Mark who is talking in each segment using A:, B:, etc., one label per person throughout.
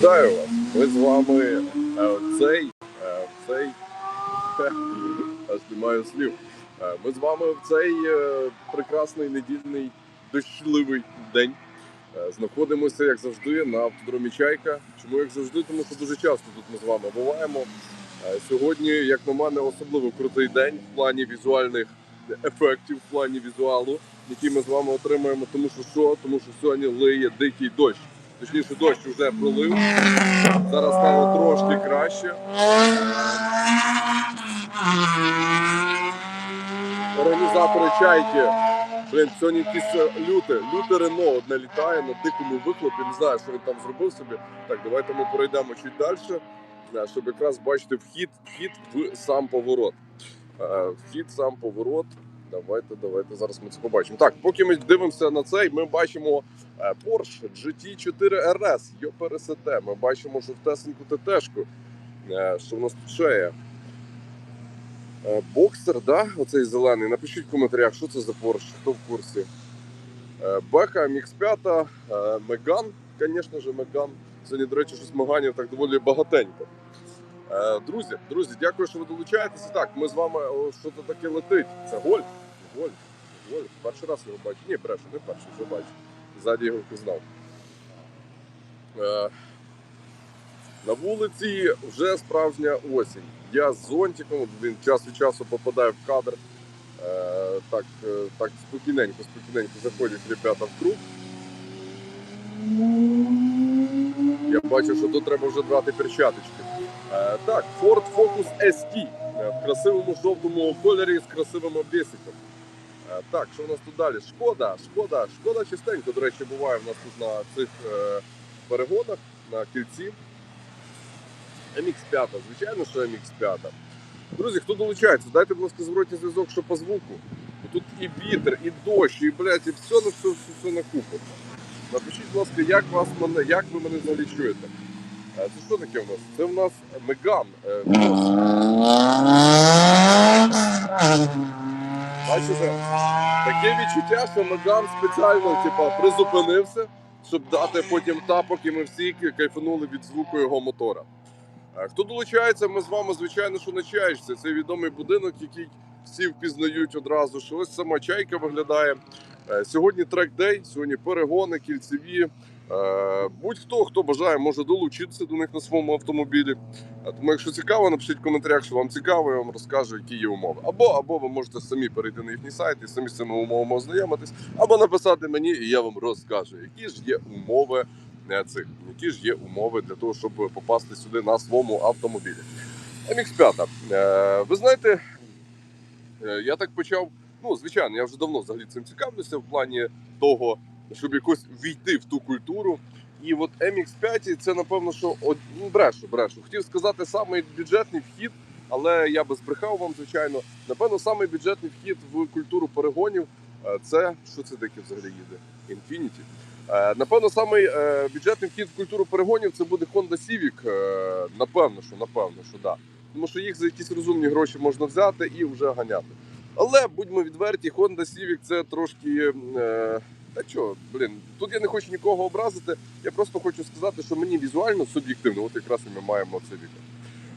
A: Вітаю вас! Ми з вами е, цей, е, цей аж немає слів. Е, Ми з вами в цей прекрасний недільний дощливий день. Знаходимося, як завжди, на автодромі Чайка. Чому як завжди? Тому що дуже часто тут ми з вами буваємо. Сьогодні, як на мене, особливо крутий день в плані візуальних ефектів, в плані візуалу, який ми з вами отримаємо. Тому що що? Тому що сьогодні лиє дикий дощ. Точніше, дощ вже пролив. Зараз стало трошки краще. Організатори чайки. Блін, сьогодні якісь е, люте, люте Рено одне літає на дикому вихлопі. Не знаю, що він там зробив собі. Так, давайте ми пройдемо чуть далі, е, щоб якраз бачити вхід, вхід в сам поворот. Е, Вхід, сам поворот. Давайте, давайте зараз ми це побачимо. Так, поки ми дивимося на цей, ми бачимо е, Porsche GT4 RS, Йопересете. Ми бачимо жовтесеньку ТТшку. Е, Що в нас тут ще є? Е, Боксер, да? Оцей зелений. Напишіть в коментарях, що це за Porsche, хто в курсі. Беха, Мікс 5, Меган, звісно ж, Меган. Сьогодні, до речі, щось Меганів так доволі багатенько. Е, Друзі, друзі, дякую, що ви долучаєтеся. Так, ми з вами що то таке летить. Це Гольф. Гольф. Гольф. Перший раз його бачу. Ні, брешу, не перший, вже бачу. Ззаді його впізнав. Е, На вулиці вже справжня осінь. Я з зонтиком, він час від часу попадає в кадр. Е, Так, так спокійненько, спокійненько заходять ребята в круг. Я бачу, що тут треба вже брати перчаточки. Е, Так, Ford Focus ST е, в красивому жовтому кольорі з красивим обвісиком. Е, Так, що у нас тут далі? Шкода, шкода, шкода частенько, до речі, буває в нас тут на цих перегонах на кільці. MX5, звичайно, що MX5. Друзі, хто долучається, дайте, будь ласка, зворотній зв'язок, що по звуку. Тут і вітер, і дощ, і блядь, і все на все, все, все на купу. Напишіть, будь ласка, як вас мене, як ви мене взагалі. Це що таке в нас? Це в нас Меган. е, Бачите? Таке відчуття, що Меган спеціально типа, призупинився, щоб дати потім тапок, і ми всі кайфанули від звуку його мотора. Е, Хто долучається, ми з вами, звичайно, що на чаєчці. Це відомий будинок, який всі впізнають одразу, що ось сама чайка виглядає. Е, Сьогодні трек-дей, сьогодні перегони, кільцеві. Е, Будь-хто, хто бажає, може долучитися до них на своєму автомобілі. Е, Тому, якщо цікаво, напишіть в коментарях, що вам цікаво, я вам розкажу, які є умови. Або, або ви можете самі перейти на їхній сайт і самі з цими умовами ознайомитись, або написати мені, і я вам розкажу, які ж є умови е, цих, які ж є умови для того, щоб попасти сюди на своєму автомобілі. MX5. Е, Ви знаєте, я так почав. Ну, звичайно, я вже давно взагалі цим цікавлюся в плані того, щоб якось війти в ту культуру. І от MX5 це напевно, що од... ну, брешу, брешу. Хотів сказати самий бюджетний вхід, але я би збрехав вам, звичайно. Напевно, самий бюджетний вхід в культуру перегонів е, це що це таке взагалі їде? Infinity. Е, Напевно, самий е, бюджетний вхід в культуру перегонів це буде Honda Civic. Напевно, що напевно, що да. Тому що їх за якісь розумні гроші можна взяти і вже ганяти. Але будьмо відверті, Honda Civic це трошки. Та що, блін, тут я не хочу нікого образити. Я просто хочу сказати, що мені візуально суб'єктивно, от якраз ми маємо це відео.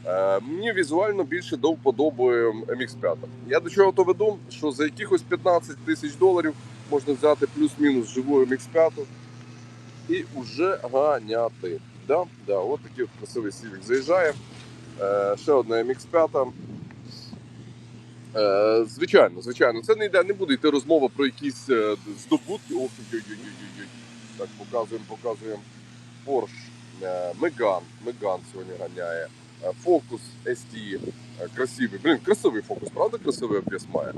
A: Е, мені візуально більше до вподоби MX5. Я до чого то веду, що за якихось 15 тисяч доларів можна взяти плюс-мінус живу MX5 і вже ганяти. Да? Да, от такий красивий Civic заїжджає. Е, ще одна MX5. Е, звичайно, звичайно, це не йде, не буде йти розмова про якісь е, здобутки. Ох, ой-ой-ой-ой-ой. Так, показуємо, показуємо. Е, Megane, Megane сьогодні ганяє. Е, Focus ST, е, красивий. Блін, красивий фокус, правда красивий обвес має?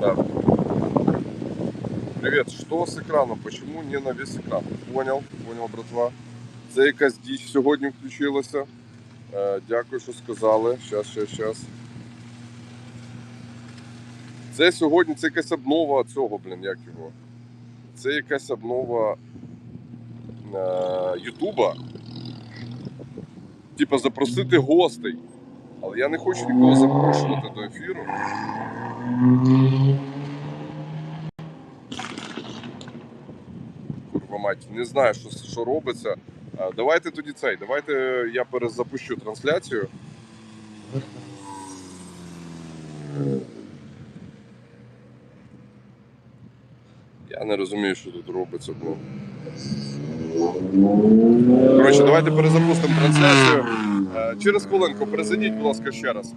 A: Так. Привет, что с экраном? Почему не на весь экран? Понял, понял, братва. Це якась діч сьогодні включилася. Е, Дякую, що сказали. Щас, щас, щас. Це сьогодні це якась обнова цього, блін, як його. Це якась обнова е, Ютуба. Типа запросити гостей. Але я не хочу нікого запрошувати до ефіру. Курва мать, не знаю, що, що робиться. Е, Давайте тоді цей. Давайте я перезапущу трансляцію. Я не розумію, що тут робиться. Бо... Коротше, давайте перезапустимо трансляцію. Е, Через хвилинку перезайдіть, будь ласка, ще раз.